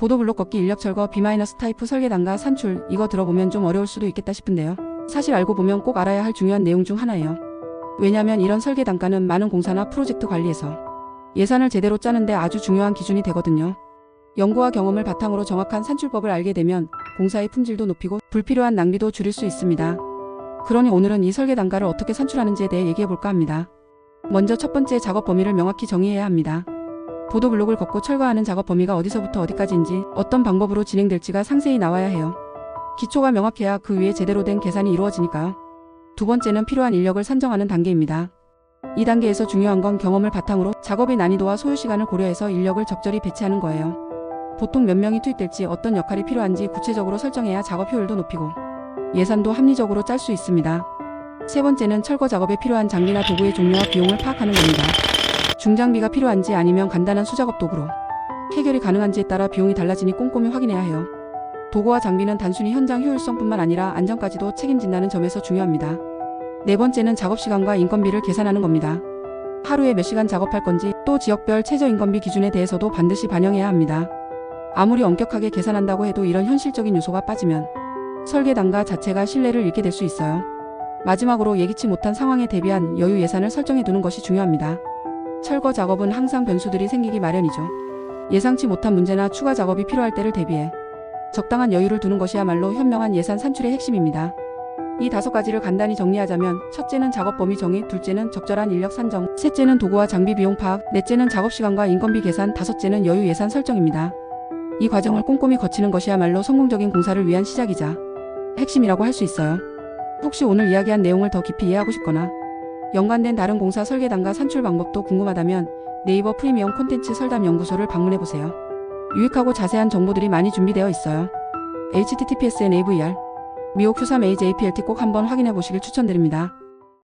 보도블록 걷기 인력 철거 B- 타이프 설계 단가 산출 이거 들어보면 좀 어려울 수도 있겠다 싶은데요. 사실 알고 보면 꼭 알아야 할 중요한 내용 중 하나예요. 왜냐면 이런 설계 단가는 많은 공사나 프로젝트 관리에서 예산을 제대로 짜는데 아주 중요한 기준이 되거든요. 연구와 경험을 바탕으로 정확한 산출법을 알게 되면 공사의 품질도 높이고 불필요한 낭비도 줄일 수 있습니다. 그러니 오늘은 이 설계 단가를 어떻게 산출하는지에 대해 얘기해 볼까 합니다. 먼저 첫 번째 작업 범위를 명확히 정의해야 합니다. 보도 블록을 걷고 철거하는 작업 범위가 어디서부터 어디까지인지 어떤 방법으로 진행될지가 상세히 나와야 해요. 기초가 명확해야 그 위에 제대로 된 계산이 이루어지니까요. 두 번째는 필요한 인력을 산정하는 단계입니다. 이 단계에서 중요한 건 경험을 바탕으로 작업의 난이도와 소요 시간을 고려해서 인력을 적절히 배치하는 거예요. 보통 몇 명이 투입될지 어떤 역할이 필요한지 구체적으로 설정해야 작업 효율도 높이고 예산도 합리적으로 짤 수 있습니다. 세 번째는 철거 작업에 필요한 장비나 도구의 종류와 비용을 파악하는 겁니다. 중장비가 필요한지 아니면 간단한 수작업 도구로 해결이 가능한지에 따라 비용이 달라지니 꼼꼼히 확인해야 해요. 도구와 장비는 단순히 현장 효율성뿐만 아니라 안전까지도 책임진다는 점에서 중요합니다. 네 번째는 작업 시간과 인건비를 계산하는 겁니다. 하루에 몇 시간 작업할 건지 또 지역별 최저 인건비 기준에 대해서도 반드시 반영해야 합니다. 아무리 엄격하게 계산한다고 해도 이런 현실적인 요소가 빠지면 설계 단가 자체가 신뢰를 잃게 될 수 있어요. 마지막으로 예기치 못한 상황에 대비한 여유 예산을 설정해 두는 것이 중요합니다. 철거 작업은 항상 변수들이 생기기 마련이죠. 예상치 못한 문제나 추가 작업이 필요할 때를 대비해 적당한 여유를 두는 것이야말로 현명한 예산 산출의 핵심입니다. 이 다섯 가지를 간단히 정리하자면 첫째는 작업 범위 정의, 둘째는 적절한 인력 산정, 셋째는 도구와 장비 비용 파악, 넷째는 작업 시간과 인건비 계산, 다섯째는 여유 예산 설정입니다. 이 과정을 꼼꼼히 거치는 것이야말로 성공적인 공사를 위한 시작이자 핵심이라고 할 수 있어요. 혹시 오늘 이야기한 내용을 더 깊이 이해하고 싶거나 연관된 다른 공사 설계 단가 산출 방법도 궁금하다면 네이버 프리미엄 콘텐츠 설담 연구소를 방문해 보세요. 유익하고 자세한 정보들이 많이 준비되어 있어요. https navr 미옥 3 ajplt 꼭 한번 확인해 보시길 추천드립니다.